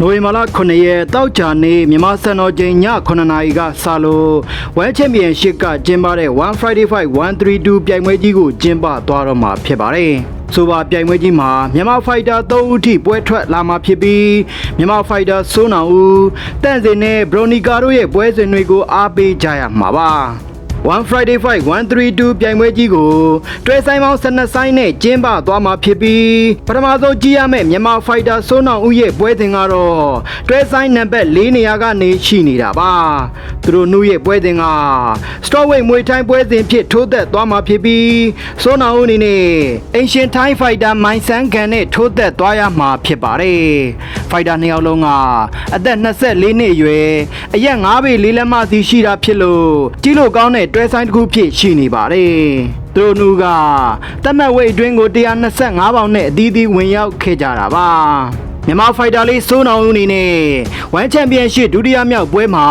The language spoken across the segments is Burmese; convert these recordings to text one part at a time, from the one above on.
နိုဝင်ဘာလ9ရက်တောက်ကြနေ့မြန်မာစံတော်ချိန်ည9နာရီကစလို့ဝမ်ချန်ပီယံရှစ်ကကျင်းပတဲ့1 Friday Fight 132ပြိုင်ပွဲကြီးကိုကျင်းပသွားတော့မှာဖြစ်ပါတယ်။ဆိုပါပြိုင်ပွဲကြီးမှာမြန်မာဖိုက်တာ3ဦးထိပွဲထွက်လာမှာဖြစ်ပြီးမြန်မာဖိုက်တာစိုးနောင်ဦးတန့်စင်နဲ့ဘရိုနီကာတို့ရဲ့ပွဲစဉ်တွေကိုအားပေးကြရမှာပါ။ One Friday Fight 132ပြိုင်ပွဲကြီးကိုတွဲဆိုင်ပေါင်း12ဆိုင်နဲ့ကျင်းပသွားမှာဖြစ်ပြီးပထမဆုံးကြည့်ရမယ့်မြန်မာဖိုက်တာစိုးနောင်ဦးရဲ့ပွဲစဉ်ကတော့တွဲဆိုင်နံပါတ်၄နေရာကနေရှိနေတာပါသူတို့နှုတ်ရဲ့ပွဲစဉ်က Strawweight မွေထိုင်းပွဲစဉ်ဖြစ်ထိုးသက်သွားမှာဖြစ်ပြီးစိုးနောင်ဦးအနေနဲ့ Asian Thai Fighter မိုင်ဆန်းကန်နဲ့ထိုးသက်သွားရမှာဖြစ်ပါတယ် ဖိုက်တာနှစ်ယောက်လုံးကအသက်24နှစ်အရွယ်အရက်9ပေလေးလက်မစီရှိတာဖြစ်လို့ကြီးလို့ကောင်းတဲ့တွဲဆိုင်တစ်ခုဖြစ်ရှိနေပါတယ်။သူတို့နှူကတတ်မှတ်ဝိတ်အတွင်းကို125ပေါင်နဲ့အသီးသီးဝင်ရောက်ခဲ့ကြတာပါ။မြန်မာဖိုက်တာလေးစိုးနောင်ဦးအနေနဲ့ဝမ်ချန်ပီယံရှစ်ဒုတိယမြောက်ပွဲမှာ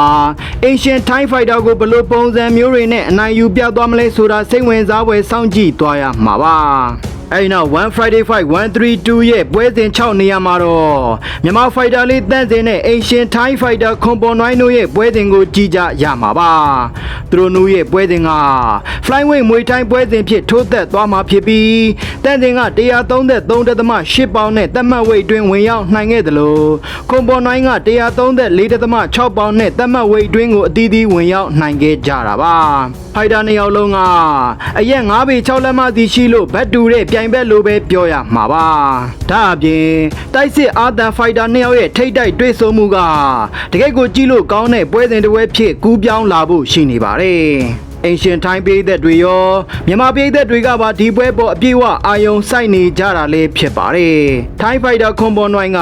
Asian Thai Fighter ကိုဘယ်လိုပုံစံမျိုးတွေနဲ့အနိုင်ယူပြသွားမလဲဆိုတာစိတ်ဝင်စားဖွယ်စောင့်ကြည့်သွားရမှာပါ။ အဲဒီနောက်1 Friday Fight 132ရဲ့ပွဲစဉ်6နေရာမှာတော့မြန်မာဖိုက်တာလေးတန့်စင်နဲ့ Asian Thai Fighter ခွန်ပေါ်နွိုင်းတို့ရဲ့ပွဲစဉ်ကိုကြည့်ကြရမှာပါသူတို့တို့ရဲ့ပွဲစဉ်က Flyweight မွေထိုင်းပွဲစဉ်ဖြစ်ထိုးသက်သွားမှာဖြစ်ပြီးတန့်စင်က133.8ပေါင်နဲ့တက်မှတ်ဝိတ်တွင်ဝင်ရောက်နိုင်ခဲ့တယ်လို့ခွန်ပေါ်နွိုင်းက134.6ပေါင်နဲ့တက်မှတ်ဝိတ်တွင်ကိုအသီးသီးဝင်ရောက်နိုင်ခဲ့ကြတာပါဖိုက်တာနှစ်ယောက်လုံးကအရက်9ပေ6လက်မစီရှိလို့ဘတ်တူတဲ့ပြိုင်ဘက်လိုပဲပြောရမှာပါဒါအပြင်တိုက်စစ်အာသန်ဖိုက်တာနှစ်ယောက်ရဲ့ထိတ်တိုက်တွေ့ဆုံမှုကတကယ့်ကိုကြည့်လို့ကောင်းတဲ့ပွဲစဉ်တစ်ပွဲဖြစ်ကူးပြောင်းလာဖို့ရှိနေပါတယ် အင်ရှင်ထိုင်းပြည်သက်တွေရောမြန်မာပြည်သက်တွေကပါဒီပွဲပေါ်အပြည့်အဝအာယုံစိုက်နေကြတာလေးဖြစ်ပါတယ်။ထိုင်းဖိုက်တာခွန်ပေါ်နွိုင်းက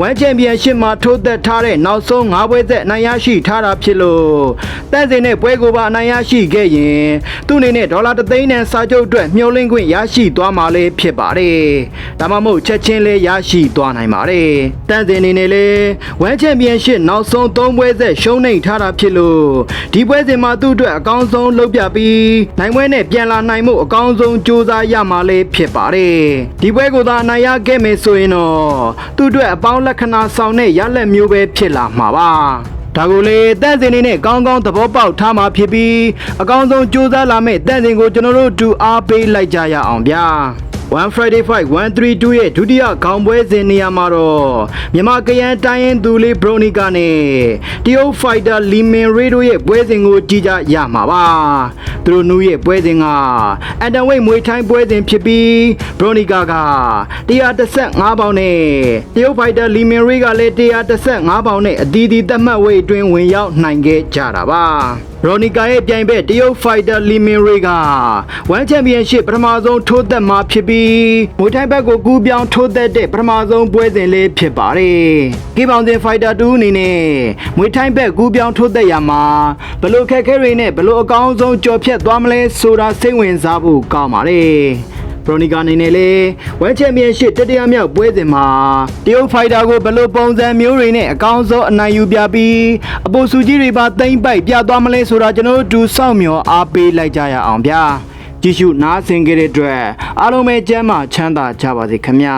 ဝမ်ချန်ပီယံရှစ်မှာထိုးသက်ထားတဲ့နောက်ဆုံး၅ပွဲသက်အနိုင်ရရှိထားတာဖြစ်လို့တန့်စင်တဲ့ပွဲကိုပါအနိုင်ရရှိခဲ့ရင်သူ့အနေနဲ့ဒေါ်လာတစ်သိန်းနဲ့စာချုပ်အတွက်မျှော်လင့်ခွင့်ရရှိသွားမှာလေးဖြစ်ပါတယ်။ဒါမှမဟုတ်ချက်ချင်းလေးရရှိသွားနိုင်ပါတယ်။တန့်စင်အနေနဲ့လည်းဝမ်ချန်ပီယံရှစ်နောက်ဆုံး၃ပွဲသက်ရှုံးနိမ့်ထားတာဖြစ်လို့ဒီပွဲစဉ်မှာသူ့အတွက်အကောင်းဆုံးလုပ်ပြပြီးနိုင်ပွဲနဲ့ပြန်လာနိုင်မှုအကောင်းဆုံးစူးစမ်းရမှာလေးဖြစ်ပါတယ်ဒီပွဲကိုသာအနိုင်ရခဲ့မယ်ဆိုရင်တော့သူ့အတွက်အပေါင်းလက္ခဏာဆောင်တဲ့ရလက်မျိုးပဲဖြစ်လာမှာပါဒါကိုလေတန့်စင်နေနဲ့ကောင်းကောင်းသဘောပေါက်ထားမှာဖြစ်ပြီးအကောင်းဆုံးစူးစမ်းလာမဲ့တန့်စင်ကိုကျွန်တော်တို့တူအားပေးလိုက်ကြရအောင်ဗျာ 1 Friday Fight 132ရဲ့ဒုတိယခေါင်းပွဲစဉ်နေရာမှာတော့မြန်မာကရန်တိုင်းရင်သူလေးဘရိုနီကာနဲ့တရုတ်ဖိုက်တာလီမင်ရေတို့ရဲ့ပွဲစဉ်ကိုကြည့်ကြရမှာပါသူတို့နူးရဲ့ပွဲစဉ်ကအန်တန်ဝိတ်မွေထိုင်းပွဲစဉ်ဖြစ်ပြီးဘရိုနီကာက135ပေါင်နဲ့တရုတ်ဖိုက်တာလီမင်ရေကလည်း135ပေါင်နဲ့အသီးသီးသတ်မှတ်ဝိတ်အတွင်းဝင်ရောက်နိုင်ခဲ့ကြတာပါ ရိုနီကာရဲ့ပြိုင်ဘက်တရုတ်ဖိုက်တာလီမင်ရေကဝမ်ချန်ပီယံရှစ်ပထမဆုံးထိုးသက်မှာဖြစ်ပြီးမွေထိုင်းဘက်ကိုကူးပြောင်းထိုးသက်တဲ့ပထမဆုံးပွဲစဉ်လေးဖြစ်ပါတယ်။ကေပောင်စင်ဖိုက်တာ2အနေနဲ့မွေထိုင်းဘက်ကူးပြောင်းထိုးသက်ရမှာဘလို့ခက်ခဲတွေနဲ့ဘလို့အကောင်းဆုံးကြော်ဖြတ်သွားမလဲဆိုတာစိတ်ဝင်စားဖို့ကောင်းပါတယ်။ ဘရိုနီကာအနေနဲ့လေဝမ်ချန်ပီယံရှစ်တတိယမြောက်ပွဲစဉ်မှာတရုတ်ဖိုက်တာကိုဘယ်လိုပုံစံမျိုးတွေနဲ့အကောင်းဆုံးအနိုင်ယူပြပြီးအပိုစုကြီးတွေပါတိမ့်ပိုက်ပြသွားမလဲဆိုတာကျွန်တော်တို့တူစောင့်မျှော်အားပေးလိုက်ကြရအောင်ဗျာကြည့်ရှုနားဆင်ကြတဲ့အတွက်အားလုံးပဲကျမ်းမာချမ်းသာကြပါစေခင်ဗျာ